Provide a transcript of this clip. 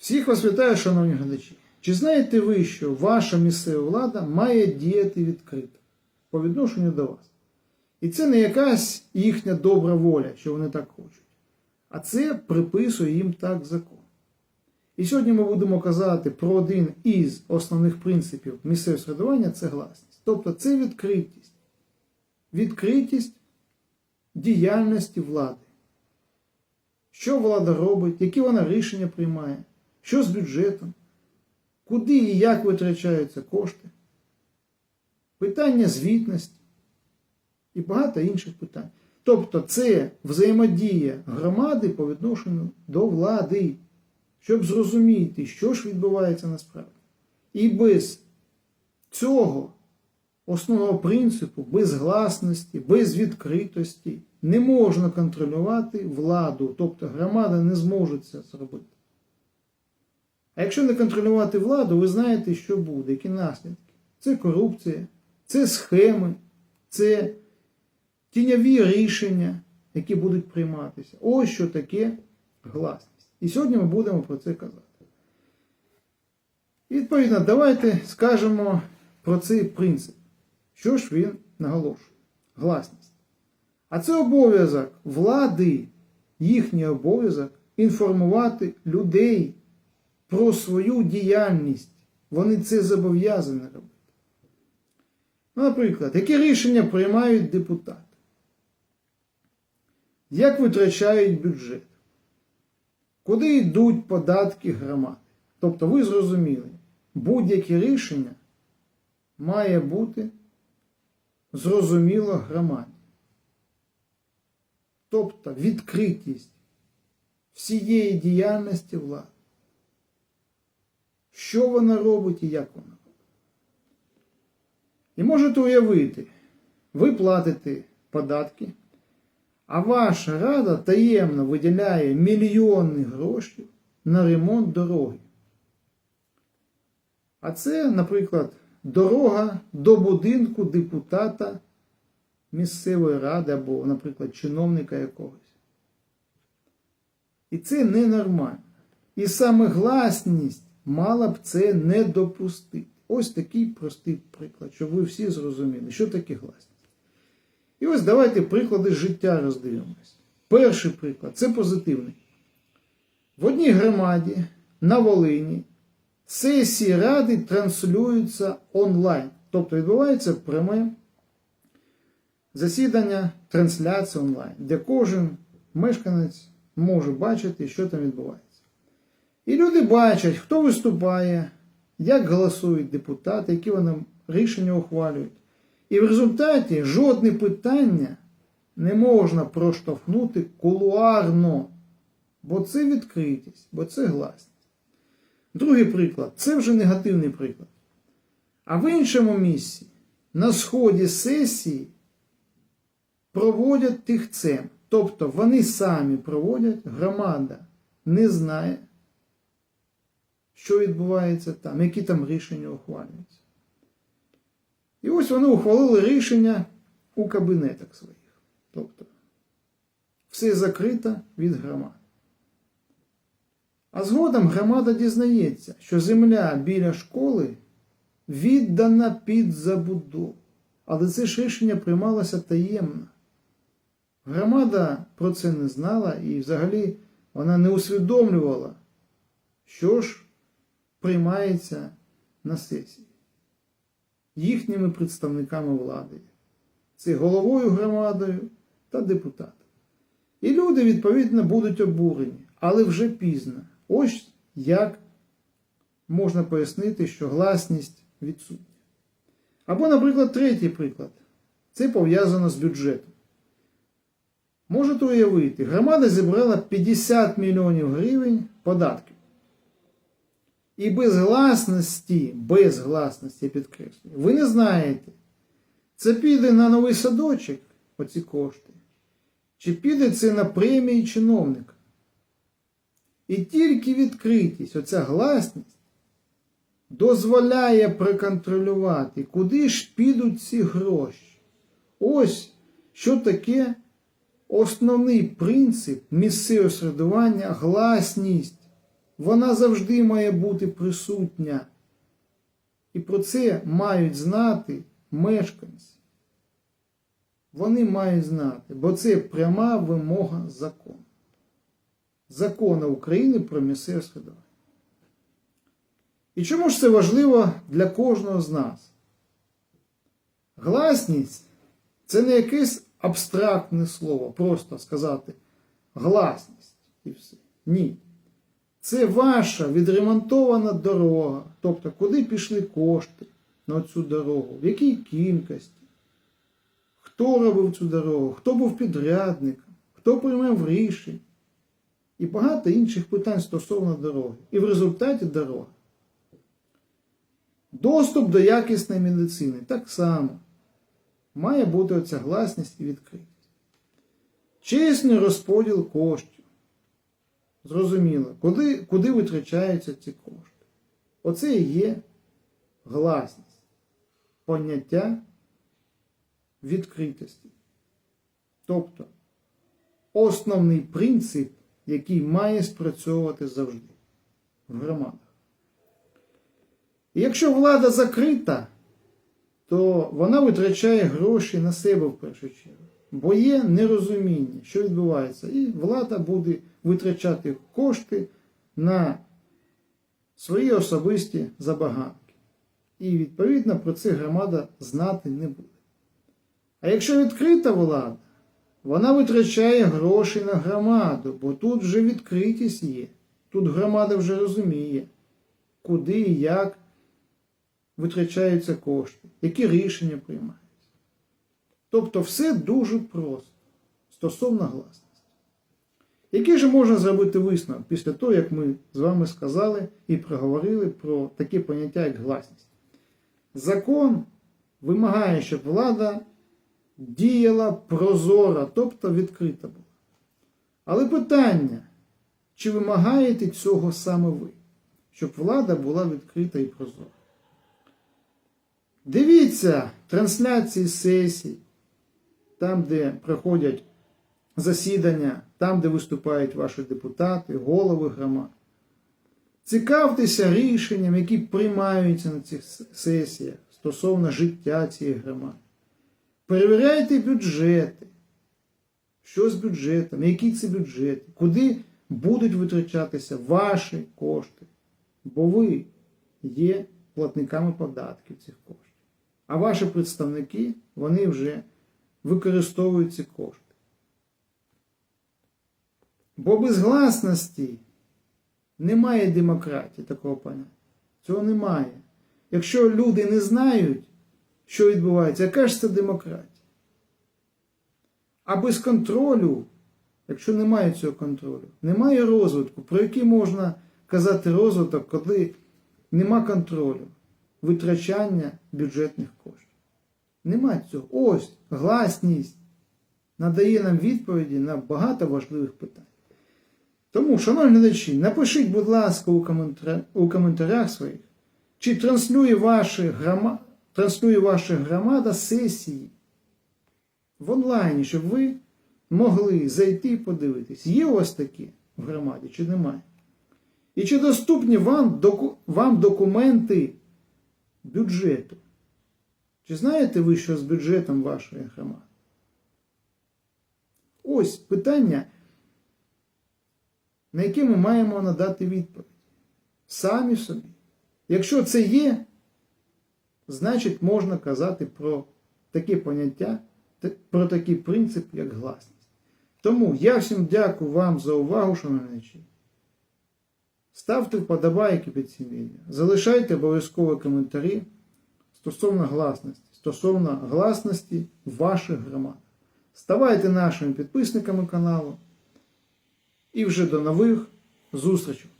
Всіх вас вітаю, шановні глядачі. Чи знаєте ви, що ваша місцева влада має діяти відкрито по відношенню до вас? І це не якась їхня добра воля, що вони так хочуть, а це приписує їм так закон. І сьогодні ми будемо казати про один із основних принципів місцевого середування це гласність. Тобто це відкритість. Відкритість діяльності влади. Що влада робить, які вона рішення приймає, що з бюджетом, куди і як витрачаються кошти, питання звітності і багато інших питань. Тобто це взаємодія громади по відношенню до влади, щоб зрозуміти, що ж відбувається насправді. І без цього основного принципу, без гласності, без відкритості не можна контролювати владу, тобто громада не зможе це зробити. А якщо не контролювати владу, ви знаєте, що буде, які наслідки. Це корупція, це схеми, це тіньові рішення, які будуть прийматися. Ось що таке гласність. І сьогодні ми будемо про це казати. І відповідно, давайте скажемо про цей принцип. Що ж він наголошує? Гласність. А це обов'язок влади, їхній обов'язок інформувати людей про свою діяльність. Вони це зобов'язані робити. Ну, Наприклад, які рішення приймають депутати? Як витрачають бюджет? Куди йдуть податки громади? Тобто, ви зрозуміли, будь-яке рішення має бути зрозуміло громаді. Тобто відкритість всієї діяльності влади. Що вона робить і як вона робить. І можете уявити, ви платите податки, а ваша рада таємно виділяє мільйони грошей на ремонт дороги. А це, наприклад, дорога до будинку депутата місцевої ради або, наприклад, чиновника якогось. І це ненормально. І саме гласність мала б це не допустити. Ось такий простий приклад, щоб ви всі зрозуміли, що таке гласність. І ось давайте приклади життя роздивимося. Перший приклад це позитивний. В одній громаді на Волині сесії ради транслюються онлайн. Тобто відбувається пряме засідання, трансляція онлайн, де кожен мешканець може бачити, що там відбувається. І люди бачать, хто виступає, як голосують депутати, які вони рішення ухвалюють. І в результаті жодне питання не можна проштовхнути кулуарно, бо це відкритість, бо це гласність. Другий приклад це вже негативний приклад. А в іншому місці на сході сесії проводять тихцем. Тобто вони самі проводять, громада не знає, що відбувається там, які там рішення ухвалюються. І ось вони ухвалили рішення у кабінетах своїх. Тобто все закрито від громад. А згодом громада дізнається, що земля біля школи віддана під забудову. Але це ж рішення приймалося таємно. Громада про це не знала і взагалі вона не усвідомлювала, що ж приймається на сесії їхніми представниками влади. Це головою громадою та депутатом. І люди, відповідно, будуть обурені, але вже пізно. Ось як можна пояснити, що гласність відсутня. Або, наприклад, третій приклад. Це пов'язано з бюджетом. Можете уявити, громада зібрала 50 мільйонів гривень податків. І без гласності, без гласності, підкреслюю, ви не знаєте, це піде на новий садочок, оці кошти, чи піде це на премії чиновника. І тільки відкритість, оця гласність, дозволяє проконтролювати, куди ж підуть ці гроші. Ось що таке основний принцип місцевого середування гласність. Вона завжди має бути присутня. І про це мають знати мешканці. Вони мають знати, бо це пряма вимога закону. Закону України про місцеве самоврядування. І чому ж це важливо для кожного з нас? Гласність це не якесь абстрактне слово, просто сказати гласність і все. Ні. Це ваша відремонтована дорога, тобто куди пішли кошти на цю дорогу, в якій кількості, хто робив цю дорогу, хто був підрядником, хто приймав рішення і багато інших питань стосовно дороги. І в результаті дорога. Доступ до якісної медицини так само має бути оця гласність і відкритість. Чесний розподіл коштів. Зрозуміло, куди, куди витрачаються ці кошти. Оце і є гласність, поняття відкритості. Тобто основний принцип, який має спрацьовувати завжди в громадах. І якщо влада закрита, то вона витрачає гроші на себе в першу чергу. Бо є нерозуміння, що відбувається, і влада буде витрачати кошти на свої особисті забаганки. І відповідно про це громада знати не буде. А якщо відкрита влада, вона витрачає гроші на громаду, бо тут вже відкритість є. Тут громада вже розуміє, куди і як витрачаються кошти, які рішення приймаються. Тобто все дуже просто стосовно гласності. Який же можна зробити висновок після того, як ми з вами сказали і проговорили про таке поняття, як гласність? Закон вимагає, щоб влада діяла прозоро, тобто відкрита була. Але питання, чи вимагаєте цього саме ви, щоб влада була відкрита і прозора? Дивіться трансляції сесій, там, де проходять засідання, там, де виступають ваші депутати, голови громад. Цікавтеся рішенням, які приймаються на цих сесіях стосовно життя цієї громади. Перевіряйте бюджети. Що з бюджетом, які це бюджети, куди будуть витрачатися ваші кошти. Бо ви є платниками податків цих коштів. А ваші представники, вони вже використовують ці кошти. Бо без гласності немає демократії такого поняття. Цього немає. Якщо люди не знають, що відбувається, яка ж це демократія? А без контролю, якщо немає цього контролю, немає розвитку, про який можна казати розвиток, коли нема контролю, витрачання бюджетних коштів. Нема цього. Ось гласність надає нам відповіді на багато важливих питань. Тому, шановні глядачі, напишіть, будь ласка, у, коментар... у коментарях своїх, чи транслює, ваші грома... транслює ваша громада сесії в онлайні, щоб ви могли зайти і подивитись, є у вас такі в громаді, чи немає. І чи доступні вам, доку... вам документи бюджету? Чи знаєте ви, що з бюджетом вашої громади? Ось питання, на яке ми маємо надати відповідь. Самі собі. Якщо це є, значить можна казати про таке поняття, про такий принцип, як гласність. Тому я всім дякую вам за увагу, шановні. Ставте вподобайки під цим відео. Залишайте обов'язково коментарі стосовно гласності, стосовно гласності ваших громад. Ставайте нашими підписниками каналу. І вже до нових зустрічей!